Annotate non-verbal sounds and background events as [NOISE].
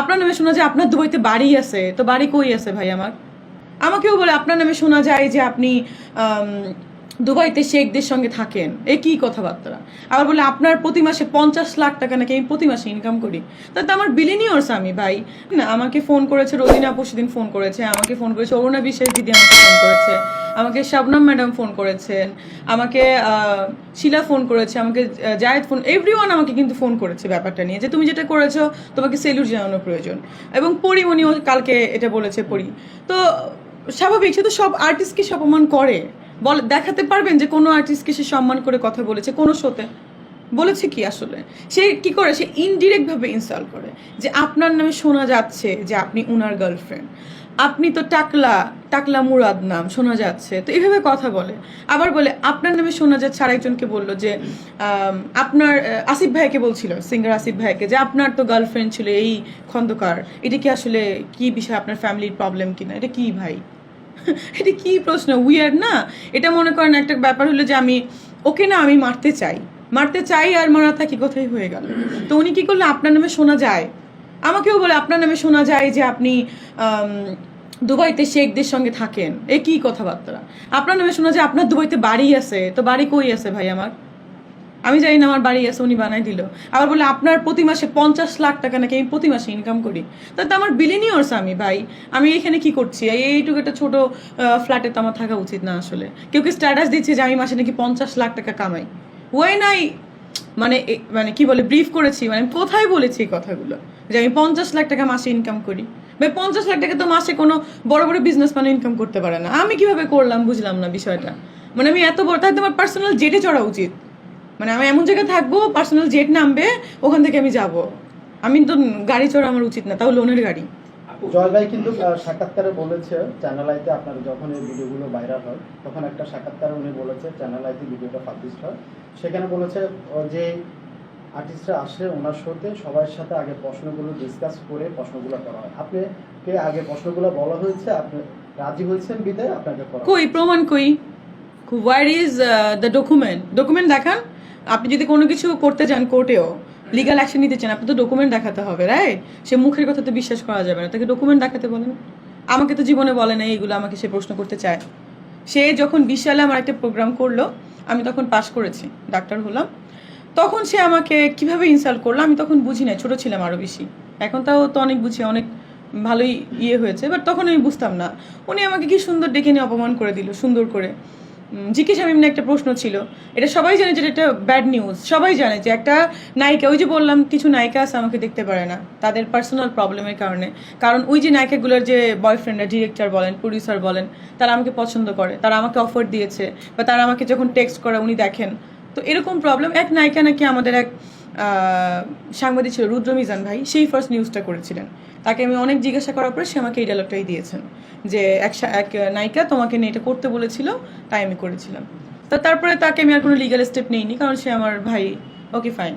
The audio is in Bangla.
আপনার নামে শোনা যায় আপনার দুবাইতে বাড়ি আছে, তো বাড়ি কই আছে ভাই আমার? আমাকেও বলে আপনার নামে শোনা যায় যে আপনি দুবাইতে শেখদের সঙ্গে থাকেন। এ কি কথাবার্তা? আবার বলে আপনার প্রতি মাসে পঞ্চাশ লাখ টাকা নাকি আমি প্রতি মাসে ইনকাম করি। তা তো আমার বিলিনিয়র্স আমি ভাই। না, আমাকে ফোন করেছে রোজিনা, পরশুদিন ফোন করেছে, আমাকে ফোন করেছে অরুণা বিশ্বাস দিদি আমাকে ফোন করেছে। আমাকে শাবনম ম্যাডাম ফোন করেছেন, আমাকে শিলা ফোন করেছে, আমাকে জায়দ ফোন এভরিওয়ান আমাকে কিন্তু ফোন করেছে ব্যাপারটা নিয়ে, যে তুমি যেটা করেছ তোমাকে সেলুট জানানো প্রয়োজন। এবং পরিমণিও কালকে এটা বলেছে পরি। তো স্বাভাবিক, সে তো সব আর্টিস্টকে সম্মান করে। বল, দেখাতে পারবেন যে কোনো আর্টিস্টকে সে সম্মান করে কথা বলেছে, কোনো শোতে। বলেছে কি আসলে? সে কি করে? সে ইনডিরেক্টভাবে ইনস্টল করে যে আপনার নামে শোনা যাচ্ছে যে আপনি উনার গার্লফ্রেন্ড আপনি তো টাকলা টাকলা মুরাদ নাম শোনা যাচ্ছে। তো এভাবে কথা বলে। আবার বলে, আপনার নামে শোনা যাচ্ছে আরেকজনকে বলল যে আপনার আসিফ ভাইকে বলছিল সিঙ্গার আসিফ ভাইকে যে আপনার তো গার্লফ্রেন্ড ছিল এই খন্দকার। এটা কি আসলে কি বিষয়? আপনার ফ্যামিলির প্রবলেম কিনা? এটা কি ভাই? [LAUGHS] এটা কি প্রশ্ন? উইয়ার না? এটা মনে করেন একটা ব্যাপার হলো যে আমি, ওকে না আমি মারতে চাই। মারতে চাই আর মারা থাকি, কোথায় হয়ে গেল? তো উনি কি করলে আপনার নামে শোনা যায়। আমাকেও বলে, আপনার নামে শোনা যায় যে আপনি দুবাইতে শেখদের সঙ্গে থাকেন। এ কি কথাবার্তা? আপনার নামে শোনা যায়, আপনার দুবাইতে বাড়ি আছে। তো বাড়ি কই আছে ভাই আমার? আমি জানি না, আমার বাড়ি আছে, উনি বানাই দিল। আবার বলে, আপনার প্রতি মাসে পঞ্চাশ লাখ টাকা নাকি আমি প্রতি মাসে ইনকাম করি? তাতে আমার বিলিনিয়র্স আমি ভাই। আমি এখানে কি করছি? এইটুকু একটা ছোট ফ্ল্যাটে তো আমার থাকা উচিত না আসলে। কেউ কি স্ট্যাটাস দিচ্ছে যে আমি মাসে নাকি পঞ্চাশ লাখ টাকা কামাই? ওয়াই নাই মানে মানে কি বলে ব্রিফ করেছি মানে আমি কোথায় বলেছি এই কথাগুলো? যে আমি পঞ্চাশ লাখ টাকা মাসে ইনকাম করি। ভাই পঞ্চাশ লাখ টাকা তো মাসে কোনো বড় বড় বিজনেস মানে ইনকাম করতে পারে না। আমি কীভাবে করলাম বুঝলাম না বিষয়টা। মানে আমি এত বড়, তাই তোমার পার্সোনাল জেটে চড়া উচিত। মানে আমি এমন জায়গায় থাকব পার্সোনাল জেট নামবে, ওখান থেকে আমি যাব। আমি তো গাড়ি চড়া আমার উচিত না, তাও লোনের গাড়ি। জয় ভাই কিন্তু সাক্ষাৎকারে বলেছে চ্যানেল আইতে আপনার যখন এই ভিডিওগুলো ভাইরাল হয়, তখন একটা সাক্ষাৎকারে উনি বলেছে চ্যানেল আইতে ভিডিওটা পাবলিশ হয়। সেখানে বলেছে যে আর্টিস্টরা আসে ওনার শোতে সবার সাথে আগে প্রশ্নগুলো ডিসকাস করে প্রশ্নগুলো করা হয়। আপনি কে আগে প্রশ্নগুলো বলা হয়েছে? আপনি রাজি হয়েছেন বিদায়? আপনাকে করা কই, প্রমাণ কই? Where is the document document দেখান। আপনি যদি কোনো কিছু করতে চান কোর্টেও লিগাল অ্যাকশন নিতে চান আপনি তো ডকুমেন্ট দেখাতে হবে রাইট সে মুখের কথা তো বিশ্বাস করা যাবে না, তাকে ডকুমেন্ট দেখাতে বলেন। আমাকে তো জীবনে বলে না এইগুলো আমাকে সে প্রশ্ন করতে চায়। সে যখন বিশ সালে আমার একটা প্রোগ্রাম করল, আমি তখন পাশ করেছি, ডাক্তার হলাম। তখন সে আমাকে কীভাবে ইনসাল্ট করল, আমি তখন বুঝি না ছোটো ছিলাম আরও বেশি। এখন তাও তো অনেক বুঝি, অনেক ভালোই ইয়ে হয়েছে বাট তখন আমি বুঝতাম না। উনি আমাকে কি সুন্দর ডেকে নিয়ে অপমান করে দিল, সুন্দর করে। জিজ্ঞেস আমি একটা প্রশ্ন ছিল। এটা সবাই জানে যে এটা ব্যাড নিউজ সবাই জানে যে একটা নায়িকা, ওই যে বললাম, কিছু নায়িকা আছে আমাকে দেখতে পারে না, তাদের পার্সোনাল প্রবলেমের কারণে। কারণ ওই যে নায়িকাগুলোর যে বয়ফ্রেন্ডরা ডিরেক্টর বলেন প্রডিউসার বলেন, তারা আমাকে পছন্দ করে, তারা আমাকে অফার দিয়েছে, বা তারা আমাকে যখন টেক্সট করে, উনি দেখেন। তো এরকম প্রবলেম এক নায়িকা নাকি আমাদের এক সাংবাদিক ছিল রুদ্র মিজান ভাই, সেই ফার্স্ট নিউজটা করেছিলেন। তাকে আমি অনেক জিজ্ঞাসা করার পরে সে আমাকে এই ডায়লগটাই দিয়েছেন যে এক এক নায়িকা তোমাকে নিয়ে এটা করতে বলেছিল, তাই আমি করেছিলাম। তা তারপরে তাকে আমি আর কোনো লিগাল স্টেপ নেইনি, কারণ সে আমার ভাই ওকে ফাইন